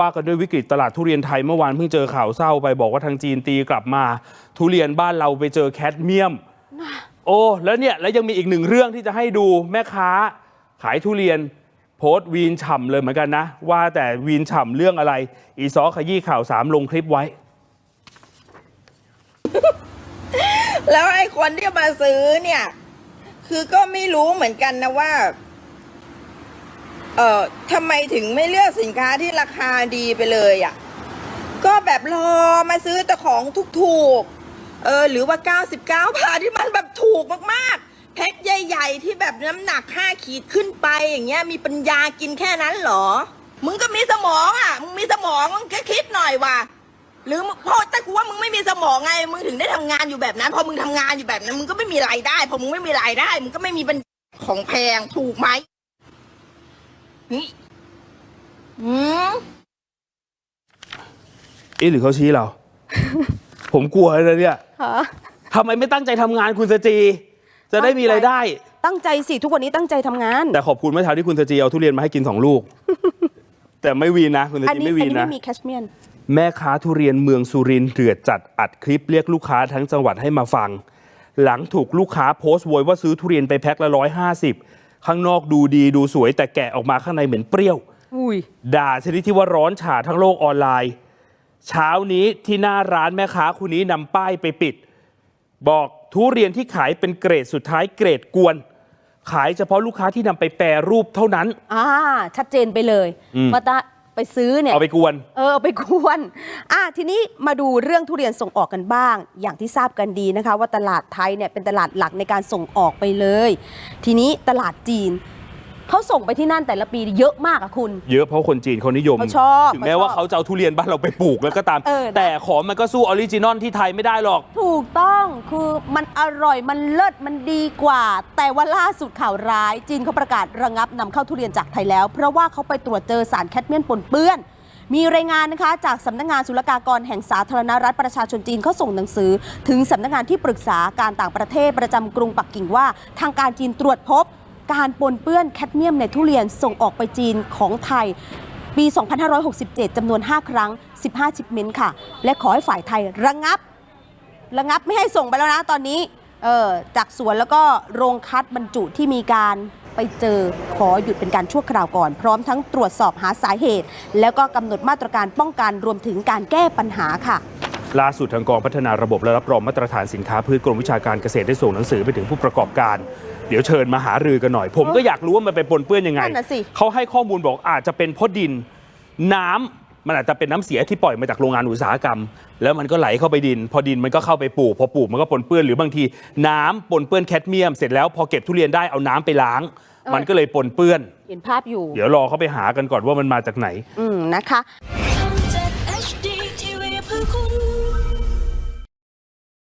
ว่ากันด้วยวิกฤตตลาดทุเรียนไทยเมื่อวานเพิ่งเจอข่าวเศร้าไปบอกว่าทางจีนตีกลับมา ทุเรียนบ้านเราไปเจอแคดเมียม โอ้แล้วเนี่ยแล้วยังมีอีกหนึ่งเรื่องที่จะให้ดูแม่ค้า ขายทุเรียน โพสต์วีนฉ่ำเลยเหมือนกันนะ ว่าแต่วีนฉ่ำเรื่องอะไร อีซอขยี้ข่าวสามลงคลิปไว้ แล้วไอ้คนที่มาซื้อเนี่ย คือก็ไม่รู้เหมือนกันนะว่า เอ่อทำไมถึงไม่เลือกสินค้าที่ราคาดีไปเลยอะ่ะ ก็แบบรอมาซื้อแต่ของถูกๆ เออ หรือว่า 99บาทที่มันแบบถูกมากๆ แพ็คใหญ่ๆ ที่แบบน้ำหนัก 5 ขีดขึ้นไปอย่างเงี้ย มีปัญญากินแค่นั้นเหรอ มึงก็มีสมองอะ มึงมีสมองมึงแค่คิดหน่อยว่ะหรือเพราะแต่กูว่ามึงไม่มีสมองไง มึงถึงได้ทำงานอยู่แบบนั้น พอมึงทำงานอยู่แบบนั้น มึงก็ไม่มีรายได้ พอมึงไม่มีรายได้ มึงก็ไม่มีของแพงถูกไหม นี่อืมเอ๊ะหรือเขาชี้เรา ผมกลัวเลยเนี่ยค่ะทำไมไม่ตั้งใจทำงานคุณสจี จะได้มีรายได้ ตั้งใจสิทุกวันนี้ตั้งใจทำงาน แต่ขอบคุณเมื่อเช้าที่คุณสจีเอาทุเรียนมาให้กินสองลูก แต่ไม่วีนนะ คุณสอันจีนี้ไม่อันวีนนี้นะ ไม่มีแคชเมียน แม่ค้าทุเรียนเมืองสุรินทร์เดือดจัดอัดคลิปเรียกลูกค้าทั้งจังหวัดให้มาฟัง หลังถูกลูกค้าโพสต์โวยว่าซื้อทุเรียนไปแพ็คละร้อยห้าสิบ ข้างนอกดูดีดูสวยแต่แกะออกมาข้างในเหม็นเปรี้ยว อุ้ยด่าชนิดที่ว่าร้อนฉาทั้งโลกออนไลน์ เช้านี้ที่หน้าร้านแม่ค้าคนนี้นำป้ายไปปิด บอกทุเรียนที่ขายเป็นเกรดสุดท้ายเกรดกวน ขายเฉพาะลูกค้าที่นำไปแปรรูปเท่านั้น อ่าชัดเจนไปเลยอืม มาตา ไปซื้อเนี่ยเอาไปกวน เออเอาไปกวนอะทีนี้มาดูเรื่องทุเรียนส่งออกกันบ้าง อย่างที่ทราบกันดีนะคะ ว่าตลาดไทยเนี่ยเป็นตลาดหลักในการส่งออกไปเลย ทีนี้ตลาดจีน เขาส่งไปที่นั่นแต่ละปีเยอะมากอะคุณ เยอะเพราะคนจีนเขานิยมเขาชอบถึงแม้เขาชอบว่าเขาจะเอาทุเรียนบ้านเราไปปลูกแล้วก็ตาม เออนะ แต่ของมันก็สู้ออริจินอลที่ไทยไม่ได้หรอก ถูกต้องคือมันอร่อยมันเลิศมันดีกว่า แต่ว่าล่าสุดข่าวร้าย จีนเขาประกาศระงับนำเข้าทุเรียนจากไทยแล้ว เพราะว่าเขาไปตรวจเจอสารแคดเมียนปนเปื้อน มีรายงานนะคะ จากสำนักงานศุลกากรแห่งสาธารณรัฐประชาชนจีนเขาส่งหนังสือ ถึงสำนักงานที่ปรึกษาการต่างประเทศประจำกรุงปักกิ่งว่า ทางการจีนตรวจพบ การปนเปื้อนแคดเมียมในทุเรียนส่งออกไปจีนของไทย ปี 2567 จำนวน 5 ครั้ง 15 ชิปเมนต์ค่ะ และขอให้ฝ่ายไทยระงับ ระงับไม่ให้ส่งไปแล้วนะตอนนี้เออจากสวนแล้วก็โรงคัดบรรจุที่มีการไปเจอขอหยุดเป็นการชั่วคราวก่อน พร้อมทั้งตรวจสอบหาสาเหตุ แล้วก็กำหนดมาตรการป้องกันรวมถึงการแก้ปัญหาค่ะ ล่าสุดทางกองพัฒนาระบบและรับรองมาตรฐานสินค้าพืชกรมวิชาการเกษตรได้ส่งหนังสือไปถึงผู้ประกอบการ เดี๋ยวเชิญมาหารือกันหน่อย ผมก็อยากรู้ว่ามันไปปนเปื้อนยังไง นั่นน่ะสิ เขาให้ข้อมูลบอกอาจจะเป็นเพราะดินน้ำมันอาจจะเป็นน้ำเสียที่ปล่อยมาจากโรงงานอุตสาหกรรม แล้วมันก็ไหลเข้าไปดิน พอดินมันก็เข้าไปปลูกพอปลูกมันก็ปนเปื้อนหรือบางทีน้ำปนเปื้อนแคดเมียม เสร็จแล้วพอเก็บทุเรียนได้เอาน้ำไปล้าง มันก็เลยปนเปื้อน เห็นภาพอยู่ เดี๋ยวรอเขาไปหากันก่อนว่ามันมาจากไหน อืมนะคะทำจาก HD TV เพื่อคุณ